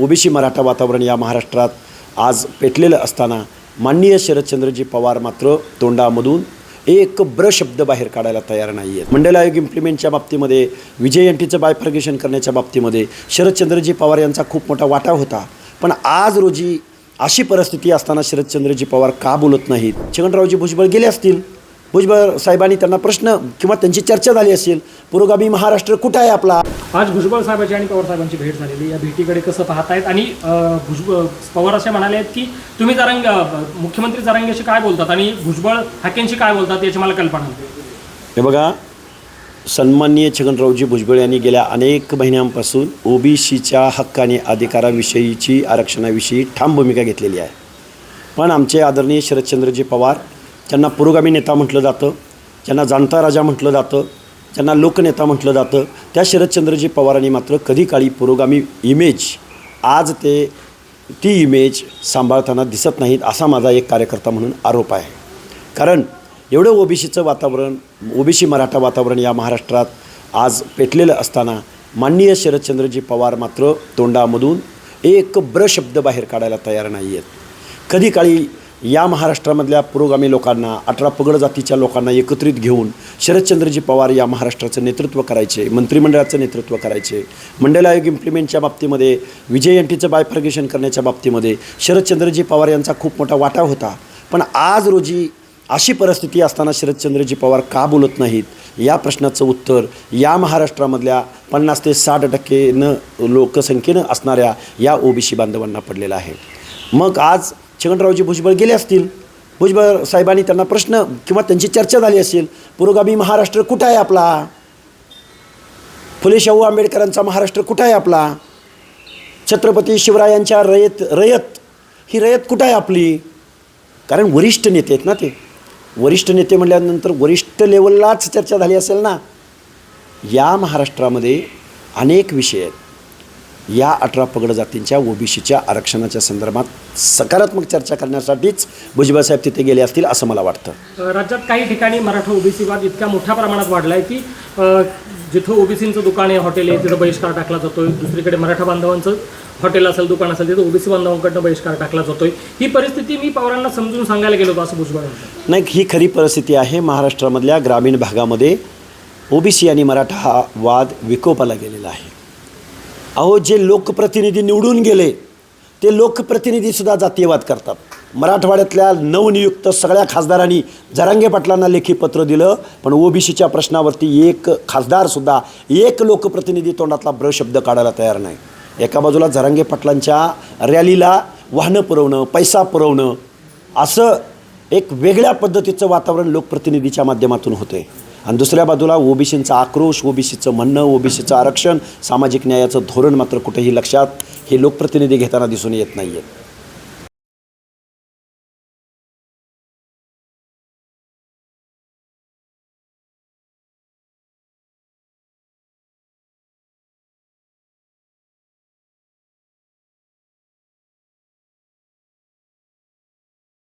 OBC Maratha वातावरण या महाराष्ट्रात आज पेटलेलं असताना माननीय शरदचंद्रजी पवार मात्र तोंडामधून एक ब्र शब्द बाहेर काढायला तयार नाही आहेत मंडल आयोग इम्प्लिमेंटच्या बाबतीमध्ये विजय एनटीचं बायफर्गेशन करण्याच्या बाबतीमध्ये शरदचंद्रजी पवार यांचा खूप मोठा वाटा होता. पण आज रोजी अशी परिस्थिती असताना शरदचंद्रजी पवार का बोलत नाहीत? छगनरावजी भुजबळ गेले असतील? भुजबळ साहेबांनी त्यांना प्रश्न किंवा त्यांची चर्चा झाली असेल पुरोगामी महाराष्ट्र कुठं आहे आपला? आज भुजबळ साहेबांची आणि पवार साहेबांची भेट झालेली या भेटीकडे कसं पाहतायत? आणि भुजबळ पवार असे म्हणाले आहेत की तुम्ही जरांग मुख्यमंत्री जरांगेशी काय बोलतात आणि भुजबळ हाकेंशी काय बोलतात याची मला कल्पना हे बघा सन्माननीय छगनरावजी भुजबळ यांनी गेल्या अनेक महिन्यांपासून ओबीसीच्या हक्क आणि अधिकाराविषयीची आरक्षणाविषयी ठाम भूमिका घेतलेली आहे. पण आमचे आदरणीय शरदचंद्रजी पवार ज्यांना पुरोगामी नेता म्हटलं जातं ज्यांना जाणता राजा म्हटलं जातं ज्यांना लोकनेता म्हटलं जातं त्या शरदचंद्रजी पवारांनी मात्र कधी काळी पुरोगामी इमेज आज ते ती इमेज सांभाळताना दिसत नाहीत असा माझा एक कार्यकर्ता म्हणून आरोप आहे. कारण एवढं ओबीसीचं वातावरण ओबीसी मराठा वातावरण या महाराष्ट्रात आज पेटलेलं असताना माननीय शरदचंद्रजी पवार मात्र तोंडामधून एक ब्र शब्द बाहेर काढायला तयार नाही आहेत कधी काळी या महाराष्ट्रामधल्या पुरोगामी लोकांना अठरा पगड जातीच्या लोकांना एकत्रित घेऊन शरदचंद्रजी पवार या महाराष्ट्राचं नेतृत्व करायचे मंत्रिमंडळाचं नेतृत्व करायचे. मंडल आयोग इम्प्लिमेंटच्या बाबतीमध्ये विजय एनटीचं बायफर्गेशन करण्याच्या बाबतीमध्ये शरदचंद्रजी पवार यांचा खूप मोठा वाटा होता. पण आज रोजी अशी परिस्थिती असताना शरदचंद्रजी पवार का बोलत नाहीत? या प्रश्नाचं उत्तर या महाराष्ट्रामधल्या पन्नास ते साठ टक्केनं लोकसंख्येनं असणाऱ्या या ओबीसी बांधवांना पडलेलं आहे. मग आज छगनरावजी भुजबळ गेले असतील भुजबळ साहेबांनी त्यांना प्रश्न किंवा त्यांची चर्चा झाली असेल पुरोगामी महाराष्ट्र कुठं आहे आपला? फुले शाहू आंबेडकरांचा महाराष्ट्र कुठं आहे आपला? छत्रपती शिवरायांच्या रयत रयत ही रयत कुठं आहे आपली? कारण वरिष्ठ नेते आहेत ना ते. वरिष्ठ नेते म्हटल्यानंतर वरिष्ठ लेवललाच चर्चा झाली असेल ना. या महाराष्ट्रामध्ये अनेक विषय आहेत. या अठरा पगड जातींच्या ओबीसीच्या आरक्षणाच्या संदर्भात सकारात्मक चर्चा करण्यासाठीच भुजबळ साहेब तिथे गेले असतील असं मला वाटतं. राज्यात काही ठिकाणी मराठा ओबीसी वाद इतक्या मोठ्या प्रमाणात वाढला आहे की जिथं ओबीसीचं दुकान आहे हॉटेल आहे तिथं बहिष्कार टाकला जातोय दुसरीकडे मराठा बांधवांचं हॉटेल असेल दुकान असेल तिथं ओबीसी बांधवांकडनं बहिष्कार टाकला जातोय. ही परिस्थिती मी पवारांना समजून सांगायला गेलो होतो असं भुजबळ नाही ही खरी परिस्थिती आहे. महाराष्ट्रामधल्या ग्रामीण भागामध्ये ओबीसी आणि मराठा हा वाद विकोपाला गेलेला आहे. अहो जे लोकप्रतिनिधी निवडून गेले ते लोकप्रतिनिधीसुद्धा जातीयवाद करतात. मराठवाड्यातल्या नवनियुक्त सगळ्या खासदारांनी जरांगे पाटलांना लेखी पत्र दिलं पण ओबीसीच्या प्रश्नावरती एक खासदारसुद्धा एक लोकप्रतिनिधी तोंडातला ब्र शब्द काढायला तयार नाही. एका बाजूला जरांगे पाटलांच्या रॅलीला वाहनं पुरवणं पैसा पुरवणं असं एक वेगळ्या पद्धतीचं वातावरण लोकप्रतिनिधीच्या माध्यमातून होते आणि दुसऱ्या बाजूला ओबीसींचा आक्रोश ओबीसीचं म्हणणं ओबीसीचं आरक्षण सामाजिक न्यायाचं धोरण मात्र कुठेही लक्षात हे लोकप्रतिनिधी घेताना दिसून येत नाही आहेत